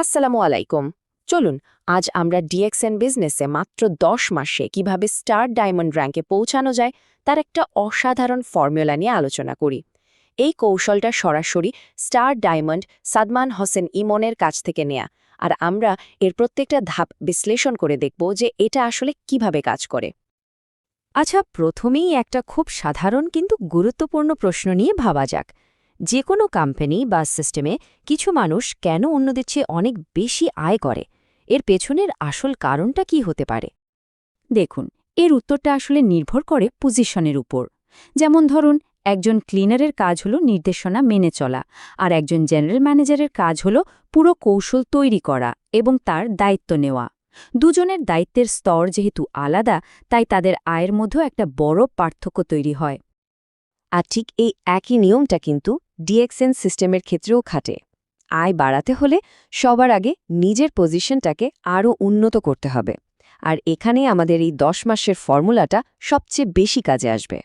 আসসালামু আলাইকুম। চলুন, আজ আমরা ডিএক্সএন বিজনেসে মাত্র দশ মাসে কীভাবে স্টার ডায়মন্ড র্যাঙ্কে পৌঁছানো যায় তার একটা অসাধারণ ফর্মুলা নিয়ে আলোচনা করি। এই কৌশলটা সরাসরি স্টার ডায়মন্ড সাদমান হোসেন ইমনের কাছ থেকে নেয়া আর আমরা এর প্রত্যেকটা ধাপ বিশ্লেষণ করে দেখব যে এটা আসলে কীভাবে কাজ করে। আচ্ছা প্রথমেই একটা খুব সাধারণ কিন্তু গুরুত্বপূর্ণ প্রশ্ন নিয়ে ভাবা যাক। যে কোনো কোম্পানি বা সিস্টেমে কিছু মানুষ কেন অন্যদের চেয়ে অনেক বেশি আয় করে? এর পেছনের আসল কারণটা কি হতে পারে? দেখুন, এর উত্তরটা আসলে নির্ভর করে পজিশনের উপর। যেমন ধরুন, একজন ক্লিনারের কাজ হলো নির্দেশনা মেনে চলা আর একজন জেনারেল ম্যানেজারের কাজ হলো পুরো কৌশল তৈরি করা এবং তার দায়িত্ব নেওয়া। দুজনের দায়িত্বের স্তর যেহেতু আলাদা, তাই তাদের আয়ের মধ্যেও একটা বড় পার্থক্য তৈরি হয়। আর ঠিক এই একই নিয়মটা কিন্তু ডিএক্সএন সিস্টেমের ক্ষেত্রেও খাটে। আয় বাড়াতে হলে সবার আগে নিজের পজিশনটাকে আরও উন্নত করতে হবে। আর এখানে আমাদের এই দশ মাসের ফর্মুলাটা সবচেয়ে বেশি কাজে আসবে।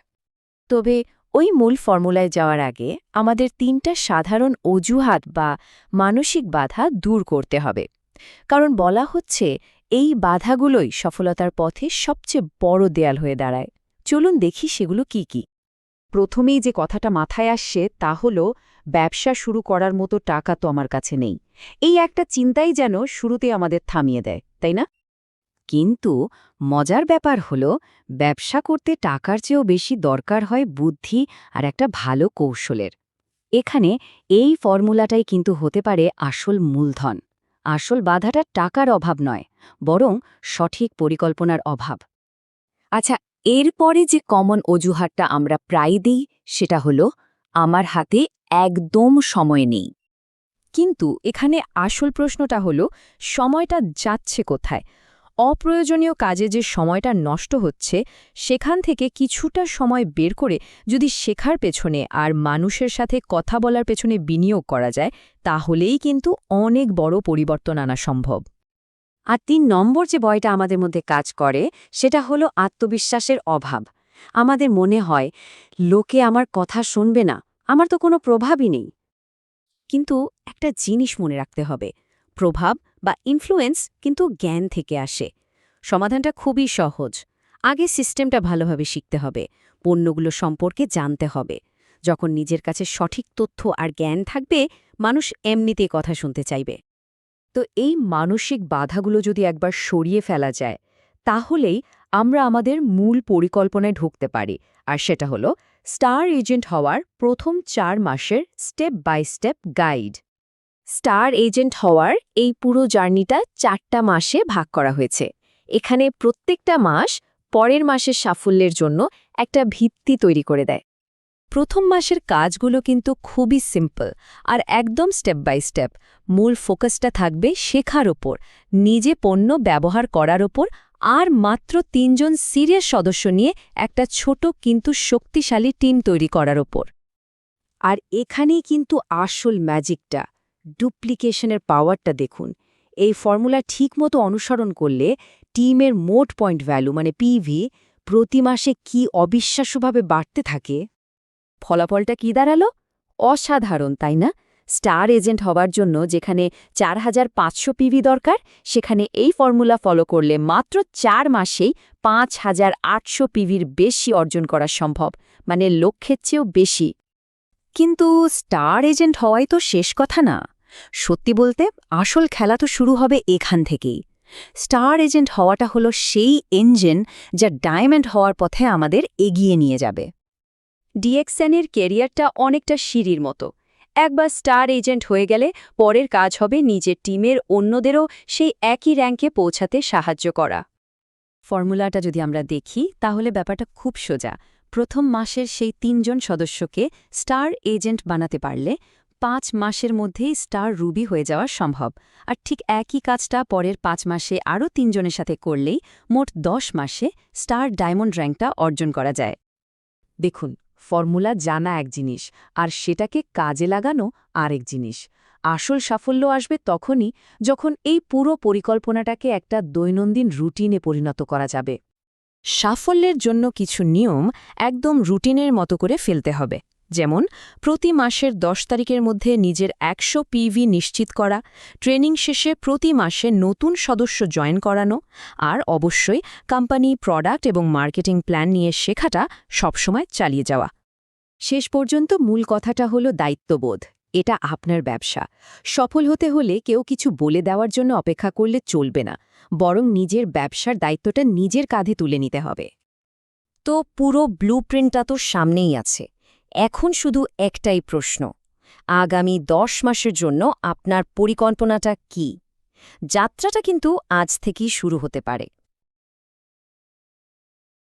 তবে ওই মূল ফর্মুলায় যাওয়ার আগে আমাদের তিনটা সাধারণ অজুহাত বা মানসিক বাধা দূর করতে হবে। কারণ বলা হচ্ছে এই বাধাগুলোই সফলতার পথে সবচেয়ে বড় দেয়াল হয়ে দাঁড়ায়। চলুন দেখি সেগুলো কি কি। প্রথমেই যে কথাটা মাথায় আসছে তা হল, ব্যবসা শুরু করার মতো টাকা তো আমার কাছে নেই। এই একটা চিন্তাই যেন শুরুতে আমাদের থামিয়ে দেয়, তাই না? কিন্তু মজার ব্যাপার হল, ব্যবসা করতে টাকার চেয়েও বেশি দরকার হয় বুদ্ধি আর একটা ভালো কৌশলের। এখানে এই ফর্মুলাটাই কিন্তু হতে পারে আসল মূলধন। আসল বাধাটা টাকার অভাব নয়, বরং সঠিক পরিকল্পনার অভাব। আচ্ছা এরপরে যে কমন অজুহাতটা আমরা প্রায় দিই, সেটা হলো, আমার হাতে একদম সময় নেই। কিন্তু এখানে আসল প্রশ্নটা হলো, সময়টা যাচ্ছে কোথায়? অপ্রয়োজনীয় কাজে যে সময়টা নষ্ট হচ্ছে, সেখান থেকে কিছুটা সময় বের করে যদি শেখার পেছনে আর মানুষের সাথে কথা বলার পেছনে বিনিয়োগ করা যায়, তাহলেই কিন্তু অনেক বড় পরিবর্তন আনা সম্ভব। আর তিন নম্বর যে বয়টা আমাদের মধ্যে কাজ করে, সেটা হলো আত্মবিশ্বাসের অভাব। আমাদের মনে হয়, লোকে আমার কথা শুনবে না, আমার তো কোনো প্রভাবই নেই। কিন্তু একটা জিনিস মনে রাখতে হবে, প্রভাব বা ইনফ্লুয়েন্স কিন্তু জ্ঞান থেকে আসে। সমাধানটা খুবই সহজ। আগে সিস্টেমটা ভালোভাবে শিখতে হবে, পণ্যগুলো সম্পর্কে জানতে হবে। যখন নিজের কাছে সঠিক তথ্য আর জ্ঞান থাকবে, মানুষ এমনিতেই কথা শুনতে চাইবে। তো এই মানসিক বাধাগুলো যদি একবার সরিয়ে ফেলা যায়, তাহলেই আমরা আমাদের মূল পরিকল্পনায় ঢুকতে পারি। আর সেটা হলো, স্টার এজেন্ট হওয়ার প্রথম চার মাসের step by step guide. Star agent হওয়ার এই পুরো জার্নিটা চারটা মাসে ভাগ করা হয়েছে। এখানে প্রত্যেকটা মাস পরের মাসের সাফল্যের জন্য একটা ভিত্তি তৈরি করে দেয়। প্রথম মাসের কাজগুলো কিন্তু খুবই সিম্পল আর একদম স্টেপ বাই স্টেপ মূল ফোকাসটা থাকবে শেখার ওপর, নিজে পণ্য ব্যবহার করার ওপর, আর মাত্র তিনজন সিরিয়াস সদস্য নিয়ে একটা ছোট কিন্তু শক্তিশালী টিম তৈরি করার ওপর। আর এখানেই কিন্তু আসল ম্যাজিকটা ডুপ্লিকেশনের পাওয়ারটা দেখুন। এই ফর্মুলা ঠিকমতো অনুসরণ করলে টিমের মোট পয়েন্ট ভ্যালু মানে পিভি প্রতি মাসে কি অবিশ্বাস্যভাবে বাড়তে থাকে? ফলাফলটা কি দাঁড়াল? অসাধারণ, তাই না? স্টার এজেন্ট হবার জন্য যেখানে চার হাজার পাঁচশো পিভি দরকার, সেখানে এই ফর্মুলা ফলো করলে মাত্র চার মাসেই পাঁচ হাজার আটশো পিভির বেশি অর্জন করা সম্ভব মানে লক্ষ্যের চেয়েও বেশি। কিন্তু স্টার এজেন্ট হওয়াই তো শেষ কথা না। সত্যি বলতে, আসল খেলা তো শুরু হবে এখান থেকেই। স্টার এজেন্ট হওয়াটা হলো সেই ইঞ্জিন যা ডায়মন্ড হওয়ার পথে আমাদের এগিয়ে নিয়ে যাবে। ডিএক্সএনের কেরিয়ারটা অনেকটা সিঁড়ির মতো। একবার স্টার এজেন্ট হয়ে গেলে পরের কাজ হবে নিজের টিমের অন্যদেরও সেই একই র্যাঙ্কে পৌঁছাতে সাহায্য করা। ফর্মুলাটা যদি আমরা দেখি, তাহলে ব্যাপারটা খুব সোজা। প্রথম মাসের সেই তিনজন সদস্যকে স্টার এজেন্ট বানাতে পারলে পাঁচ মাসের মধ্যেই স্টার রুবি হয়ে যাওয়া সম্ভব। আর ঠিক একই কাজটা পরের পাঁচ মাসে আরও তিনজনের সাথে করলেই মোট দশ মাসে স্টার ডায়মন্ড র্যাঙ্কটা অর্জন করা যায়। দেখুন ফর্মুলা জানা এক জিনিস, আর সেটাকে কাজে লাগানো আরেক জিনিস। আসল সাফল্য আসবে তখনই যখন এই পুরো পরিকল্পনাটাকে একটা দৈনন্দিন রুটিনে পরিণত করা যাবে। সাফল্যের জন্য কিছু নিয়ম একদম রুটিনের মতো করে ফেলতে হবে। যেমন, প্রতি মাসের দশ তারিখের মধ্যে নিজের একশো পিভি নিশ্চিত করা, ট্রেনিং শেষে প্রতি মাসে নতুন সদস্য জয়েন করানো, আর অবশ্যই কোম্পানি, প্রোডাক্ট এবং মার্কেটিং প্ল্যান নিয়ে শেখাটা সবসময় চালিয়ে যাওয়া। শেষ পর্যন্ত মূল কথাটা হলো দায়িত্ববোধ। এটা আপনার ব্যবসা। সফল হতে হলে কেউ কিছু বলে দেওয়ার জন্য অপেক্ষা করলে চলবে না। বরং নিজের ব্যবসার দায়িত্বটা নিজের কাঁধে তুলে নিতে হবে। তো পুরো ব্লুপ্রিন্টটা তো সামনেই আছে। এখন শুধু একটাই প্রশ্ন। আগামী দশ মাসের জন্য আপনার পরিকল্পনাটা কি? যাত্রাটা কিন্তু আজ থেকেই শুরু হতে পারে।